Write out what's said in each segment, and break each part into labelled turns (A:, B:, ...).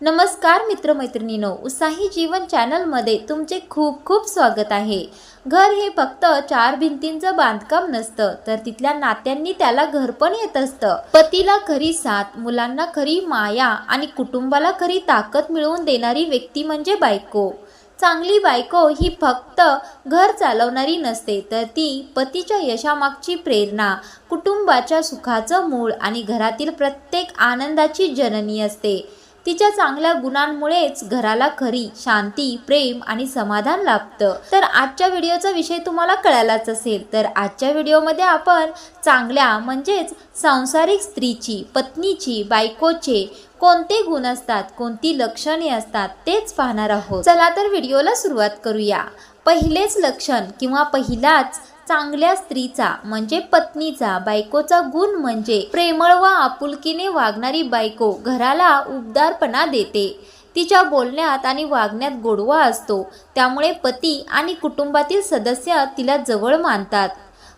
A: नमस्कार मित्रमैत्रिणींनो उत्साही जीवन चॅनलमध्ये तुमचे खूप खूप स्वागत आहे. घर हे फक्त चार भिंतींचं बांधकाम नसतं तर तिथल्या नात्यांनी त्याला घर पण येत असतं. पतीला खरी साथ मुलांना खरी माया आणि कुटुंबाला खरी ताकद मिळवून देणारी व्यक्ती म्हणजे बायको. चांगली बायको ही फक्त घर चालवणारी नसते तर ती पतीच्या यशामागची प्रेरणा कुटुंबाच्या सुखाचं मूळ आणि घरातील प्रत्येक आनंदाची जननी असते. तिच्या चांगल्या गुणांमुळेच घराला खरी शांती प्रेम आणि समाधान लाभतं. तर आजच्या व्हिडिओचा विषय तुम्हाला कळालाच असेल तर आजच्या व्हिडिओमध्ये आपण चांगल्या म्हणजेच सांसारिक स्त्रीची पत्नीची बायकोचे कोणते गुण असतात कोणती लक्षणे असतात तेच पाहणार आहोत. चला तर व्हिडिओला सुरुवात करूया. पहिलेच लक्षण किंवा पहिलाच चांगल्या स्त्रीचा म्हणजे पत्नीचा बायकोचा गुण म्हणजे प्रेमळ व आपुलकीने वागणारी बायको घराला उबदारपणा देते. तिच्या बोलण्यात आणि वागण्यात गोडवा असतो. त्यामुळे पती आणि कुटुंबातील सदस्य तिला जवळ मानतात.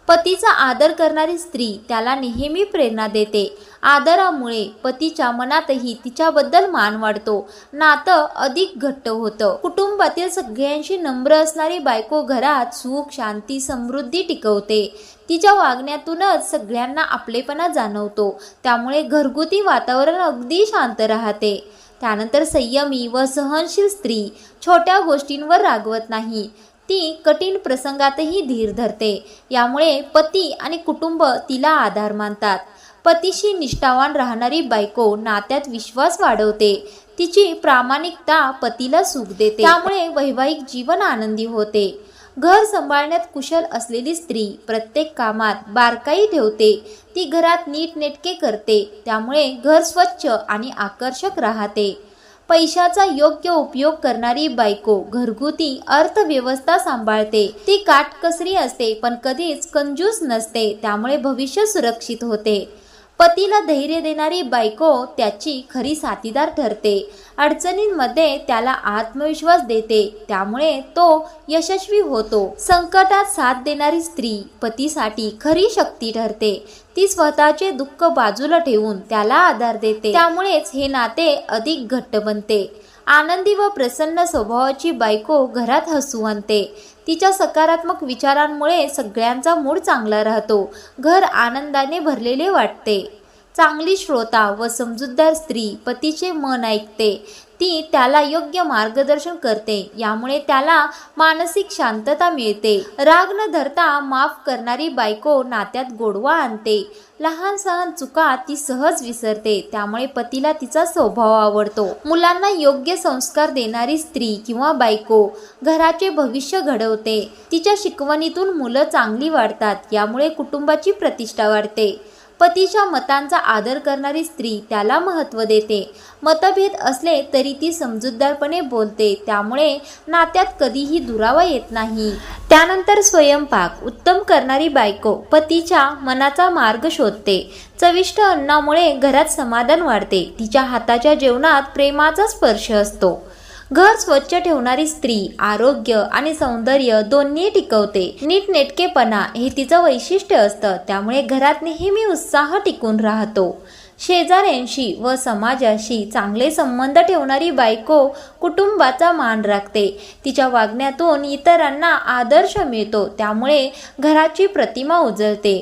A: पतीचा आदर करणारी स्त्री त्याला नेहमी प्रेरणा देते. आदरामुळे पतीच्या मनातही तिच्याबद्दल मान वाढतो. नातं अधिक घट्ट होतं. कुटुंबातील सगळ्यांशी नम्र असणारी बायको घरात सुख शांती समृद्धी टिकवते. तिच्या वागण्यातूनच सगळ्यांना आपलेपणा जाणवतो. त्यामुळे घरगुती वातावरण अगदी शांत राहते. त्यानंतर संयमी व सहनशील स्त्री छोट्या गोष्टींवर रागवत नाही. ती कठीण प्रसंगातही धीर धरते. यामुळे पती आणि कुटुंब तिला आधार मानतात. पतीशी निष्ठावान राहणारी बायको नात्यात विश्वास वाढवते. तिची प्रामाणिकता पतीला सुख देते. त्यामुळे वैवाहिक जीवन आनंदी होते. घर सांभाळण्यात कुशल असलेली स्त्री प्रत्येक कामात बारकाई ठेवते. ती घरात नीटनेटके करते. त्यामुळे घर स्वच्छ आणि आकर्षक राहते. पैशाचा योग्य उपयोग करणारी बायको घरगुती अर्थव्यवस्था सांभाळते. ती काटकसरी असते पण कधीच कंजूस नसते. त्यामुळे भविष्य सुरक्षित होते. पतीला धैर्य देणारी बायको त्याची खरी साथीदार ठरते. अडचणींमध्ये त्याला आत्मविश्वास देते. त्यामुळे तो यशस्वी होतो. संकटात साथ देणारी स्त्री पतीसाठी खरी शक्ती ठरते. ती स्वतःचे दुःख बाजूला ठेवून त्याला आधार देते. त्यामुळेच हे नाते अधिक घट्ट बनते. आनंदी व प्रसन्न स्वभावाची बायको घरात हसू आणते. तिच्या सकारात्मक विचारांमुळे सगळ्यांचा मूड चांगला राहतो. घर आनंदाने भरलेले वाटते. चांगली श्रोता व समजूतदार स्त्री पतीचे मन ऐकते. ती त्याला योग्य मार्गदर्शन करते. यामुळे त्याला मानसिक शांतता मिळते. राग न धरता माफ करणारी बायको नात्यात गोडवा आणते. लहान सहान चुका ती सहज विसरते. त्यामुळे पतीला तिचा स्वभाव आवडतो. मुलांना योग्य संस्कार देणारी स्त्री किंवा बायको घराचे भविष्य घडवते. तिच्या शिकवणीतून मुलं चांगली वाढतात. यामुळे कुटुंबाची प्रतिष्ठा वाढते. पतीच्या मतांचा आदर करणारी स्त्री त्याला महत्त्व देते. मतभेद असले तरी ती समजूतदारपणे बोलते त्यामुळे नात्यात कधीही दुरावा येत नाही. त्यानंतर स्वयंपाक उत्तम करणारी बायको पतीच्या मनाचा मार्ग शोधते. चविष्ट अन्नामुळे घरात समाधान वाढते. तिच्या हाताच्या जेवणात प्रेमाचा स्पर्श असतो. घर स्वच्छ ठेवणारी स्त्री आरोग्य आणि सौंदर्य दोन्ही टिकवते. नीटनेटकेपणा हे तिचं वैशिष्ट्य असतं त्यामुळे घरात नेहमी उत्साह टिकून राहतो. शेजाऱ्यांशी व समाजाशी चांगले संबंध ठेवणारी बायको कुटुंबाचा मान राखते. तिच्या वागण्यातून इतरांना आदर्श मिळतो त्यामुळे घराची प्रतिमा उजळते.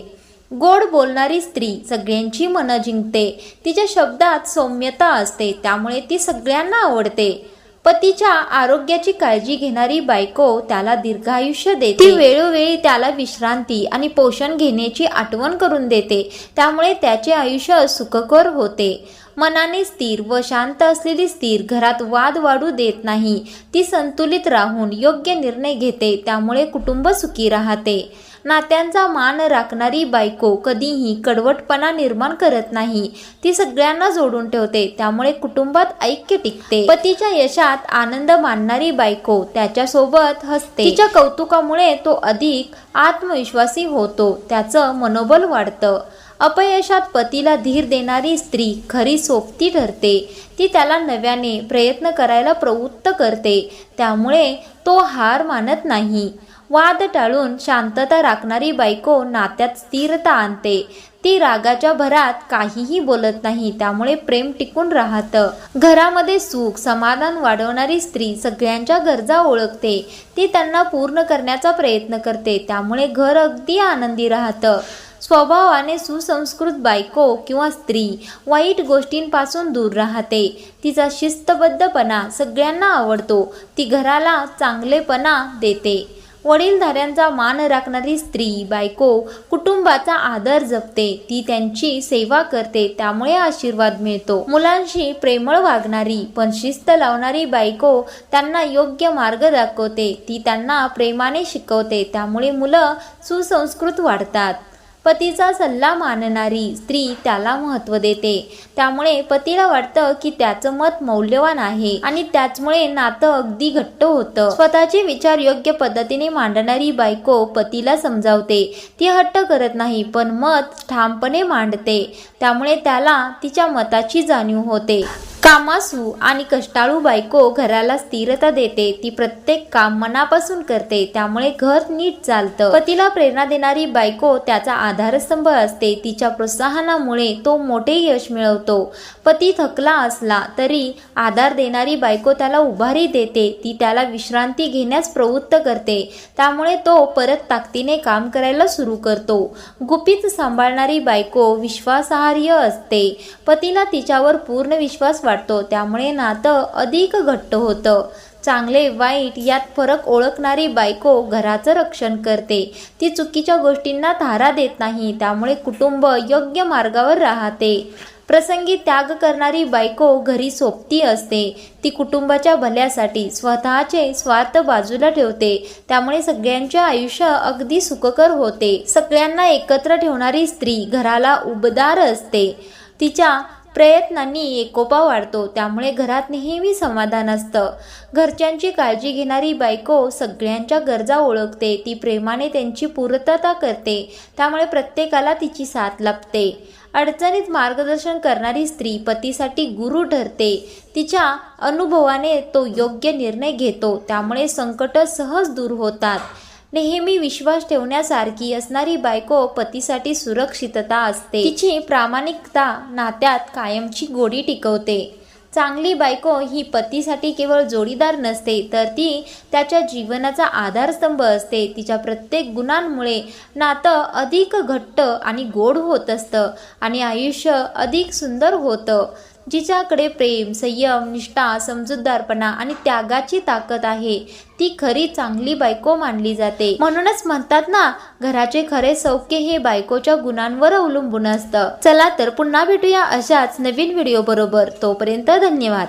A: गोड बोलणारी स्त्री सगळ्यांची मनं जिंकते. तिच्या शब्दात सौम्यता असते त्यामुळे ती सगळ्यांना आवडते. पतीच्या आरोग्याची काळजी घेणारी बायको त्याला दीर्घायुष्य देते. ती वेळोवेळी त्याला विश्रांती आणि पोषण घेण्याची आठवण करून देते. त्यामुळे त्याचे आयुष्य सुखकर होते. मनाने स्थिर व शांत असलेली स्थिर घरात वाद वाढू देत नाही. ती संतुलित राहून योग्य निर्णय घेते. त्यामुळे कुटुंब सुखी राहते. नात्यांचा मान राखणारी बायको कधीही कडवटपणा निर्माण करत नाही. ती सगळ्यांना जोडून ठेवते त्यामुळे कुटुंबात ऐक्य टिकते. पतीच्या यशात आनंद मानणारी बायको त्याच्यासोबत हसते. तिच्या कौतुकामुळे तो अधिक आत्मविश्वासी होतो त्याचं मनोबल वाढतं. अपयशात पतीला धीर देणारी स्त्री खरी सोबती ठरते. ती त्याला नव्याने प्रयत्न करायला प्रवृत्त करते त्यामुळे तो हार मानत नाही. वाद टाळून शांतता राखणारी बायको नात्यात स्थिरता आणते. ती रागाच्या भरात काहीही बोलत नाही त्यामुळे प्रेम टिकून राहतं. घरामध्ये सुख समाधान वाढवणारी स्त्री सगळ्यांच्या गरजा ओळखते. ती त्यांना पूर्ण करण्याचा प्रयत्न करते त्यामुळे घर अगदी आनंदी राहतं. स्वभावाने सुसंस्कृत बायको किंवा स्त्री वाईट गोष्टींपासून दूर राहते. तिचा शिस्तबद्धपणा सगळ्यांना आवडतो. ती घराला चांगलेपणा देते. वडीलधाऱ्यांचा मान राखणारी स्त्री बायको कुटुंबाचा आदर जपते. ती त्यांची सेवा करते त्यामुळे आशीर्वाद मिळतो. मुलांशी प्रेमळ वागणारी पण शिस्त लावणारी बायको त्यांना योग्य मार्ग दाखवते. ती त्यांना प्रेमाने शिकवते त्यामुळे मुलं सुसंस्कृत वाढतात. पतीचा सल्ला मानणारी स्त्री त्याला महत्त्व देते. त्यामुळे पतीला वाटतं की त्याचं मत मौल्यवान आहे आणि त्याचमुळे नातं अगदी घट्ट होतं. स्वतःचे विचार योग्य पद्धतीने मांडणारी बायको पतीला समजावते. ती हट्ट करत नाही पण मत ठामपणे मांडते. त्यामुळे त्याला तिच्या मताची जाणीव होते. कामासू आणि कष्टाळू बायको घराला स्थिरता देते ती प्रत्येक काम मनापासून करते त्यामुळे घर नीट चालतं. पतीला प्रेरणा देणारी बायको त्याचा आधारस्तंभ असते तिच्या प्रोत्साहनामुळे तो मोठे यश मिळवतो. पती थकला असला तरी आधार देणारी बायको त्याला उभारी देते ती त्याला विश्रांती घेण्यास प्रवृत्त करते त्यामुळे तो परत ताकदीने काम करायला सुरू करतो. गुपित सांभाळणारी बायको विश्वासार्ह असते. पतीला तिच्यावर पूर्ण विश्वास वाटतो. त्यामुळे नातं अधिक घट्ट होतं. चांगले वाईट यात फरक ओळखणारी बायको घराचं रक्षण करते. ती चुकीच्या गोष्टींना थारा देत नाही त्यामुळे कुटुंब योग्य मार्गावर राहते. प्रसंगी त्याग करणारी बायको घरी सोबती असते. ती कुटुंबाच्या भल्यासाठी स्वतःचे स्वार्थ बाजूला ठेवते. त्यामुळे सगळ्यांचे आयुष्य अगदी सुखकर होते. सगळ्यांना एकत्र ठेवणारी स्त्री घराला उबदार असते. तिच्या प्रयत्नांनी एकोपा वाढतो. त्यामुळे घरात नेहमी समाधान असतं. घरच्यांची काळजी घेणारी बायको सगळ्यांच्या गरजा ओळखते. ती प्रेमाने त्यांची पूर्तता करते. त्यामुळे प्रत्येकाला तिची साथ लाभते. अडचणीत मार्गदर्शन करणारी स्त्री पतीसाठी गुरु ठरते. तिच्या अनुभवाने तो योग्य निर्णय घेतो. त्यामुळे संकट सहज दूर होतात. नेहमी विश्वास ठेवण्यासारखी असणारी बायको पतीसाठी सुरक्षितता असते. तिची प्रामाणिकता नात्यात कायमची गोडी टिकवते. चांगली बायको ही पतीसाठी केवळ जोडीदार नसते तर ती त्याच्या जीवनाचा आधारस्तंभ असते. तिच्या प्रत्येक गुणांमुळे नातं अधिक घट्ट आणि गोड होत असतं आणि आयुष्य अधिक सुंदर होतं. जिच्याकडे प्रेम संयम निष्ठा समजूतदारपणा आणि त्यागाची ताकद आहे ती खरी चांगली बायको मानली जाते. म्हणूनच म्हणतात ना घराचे खरे सौख्य हे बायकोच्या गुणांवर अवलंबून असतं. चला तर पुन्हा भेटूया अशाच नवीन व्हिडिओ बरोबर. तोपर्यंत धन्यवाद.